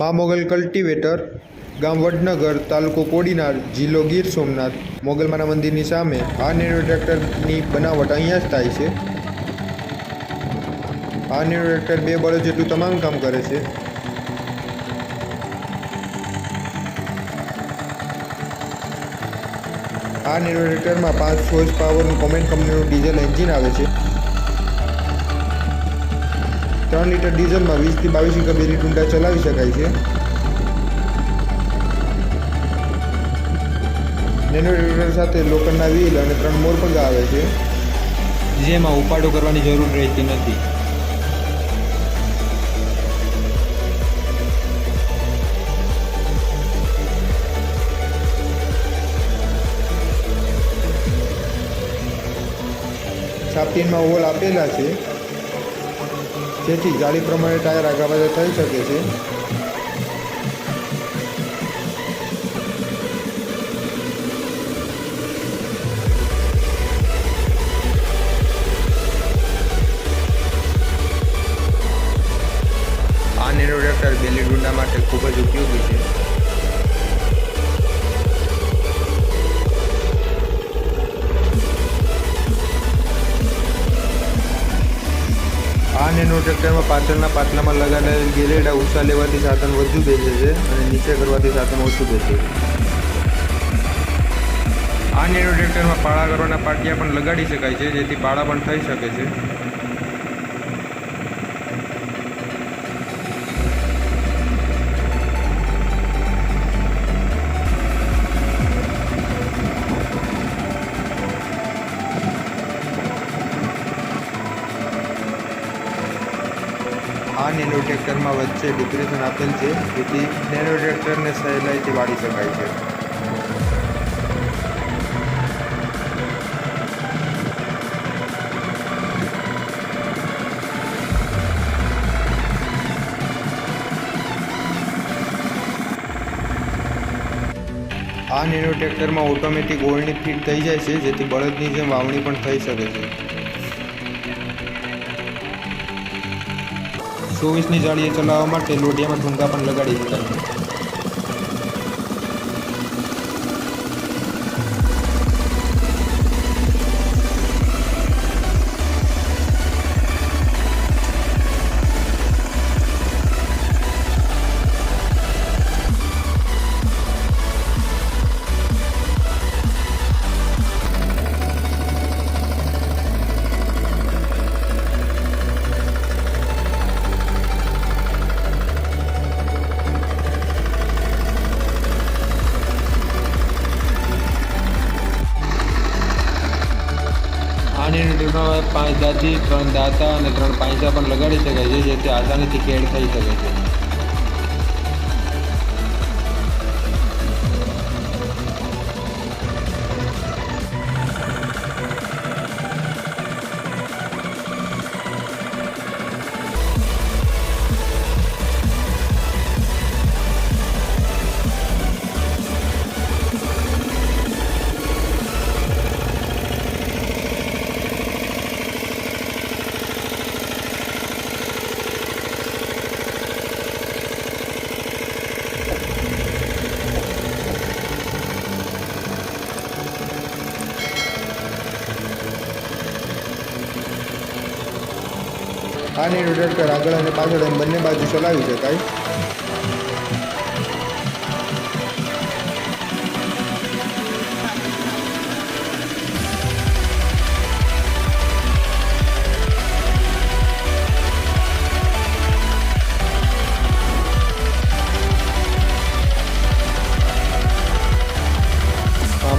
મા મોગલ કલ્ટિવેટર, ગામ વડનગર, તાલુકો કોડીનાર, જિલ્લો ગીર સોમનાથ. મોગલમાના મંદિરની સામે આ નેનો બનાવટ અહીંયા જ થાય છે. આ નેનો ટ્રેક્ટર બે બળદ જેટલું તમામ કામ કરે છે. આ નેનો પાંચ હોર્સ પાવરનું કોમેન્ટ કંપનીનું ડીઝલ એન્જિન આવે છે. ત્રણ લીટર ડીઝલમાં વીસથી બાવીસ કબેરી બેરી ટૂંડા ચલાવી શકાય છે. નેનો ટ્રેક્ટર સાથે લોખંડના વ્હીલ અને ત્રણ મોરપંગા આવે છે. જેમાં ઉપાડો કરવાની જરૂર રહેતી નથી. સાપટીનમાં હોલ આપેલા છે. જેથી જાળી પ્રમાણે ટાયર આગળ પાછળ થઈ શકે છે. નેનો ટ્રેક્ટરમાં પાછળના પાટલામાં લગાડેલ ગેલેડા ઊંચા લેવાથી સાધન વધુ બેસે છે અને નીચે કરવાથી સાધન ઓછું બેસે છે. આ નેનો ટ્રેક્ટરમાં પાળા કરવાના પાટિયા પણ લગાડી શકાય છે, જેથી પાળા પણ થઈ શકે છે. આ વચ્ચે ડિપ્રેશન આપેલ છે, જેથી નેનો ટ્રેક્ટરને સહેલાઈથી વાળી શકાય છે. આ નેનો ટ્રેક્ટરમાં ઓટોમેટિક ઓળણી ફિટ થઈ જાય છે, જેથી બળદની જેમ વાવણી પણ થઈ શકે છે. ચોવીસની જાળીએ ચલાવવા માટે લોઢિયામાં ઠુંગા પણ લગાડી શકાય ટ્રેક્ટરમાં પાંચ દાંતી ત્રણ દાતા અને ત્રણ પાંચા પણ લગાડી શકાય છે જેથી આસાનીથી ખેડ થઈ શકે છે. આ નેનો ટ્રેક્ટર આગળ અને પાછળ એમ બંને બાજુ ચલાવી શકાય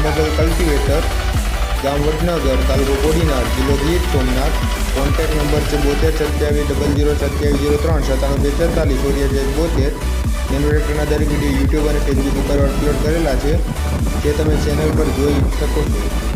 મોગલ કલ્ટિવેટર. ગામ વડનગર તાલુકો કોડીનાર, જિલ્લો ગીર સોમનાથ. કોન્ટેક્ટ નંબર છે બોતેર, સત્યાવીસ, ડબલ જીરો, સત્યાવીસ, જીરો, ત્રણ, સત્તાણું, બે, છેતાલીસ ઓરિયા બોતેર. જનરેટરના દરેક વીડિયો યુટ્યુબ અને ફેસબુક ઉપર અપલોડ કરેલા છે. જે તમે ચેનલ પર જોઈ શકો છો.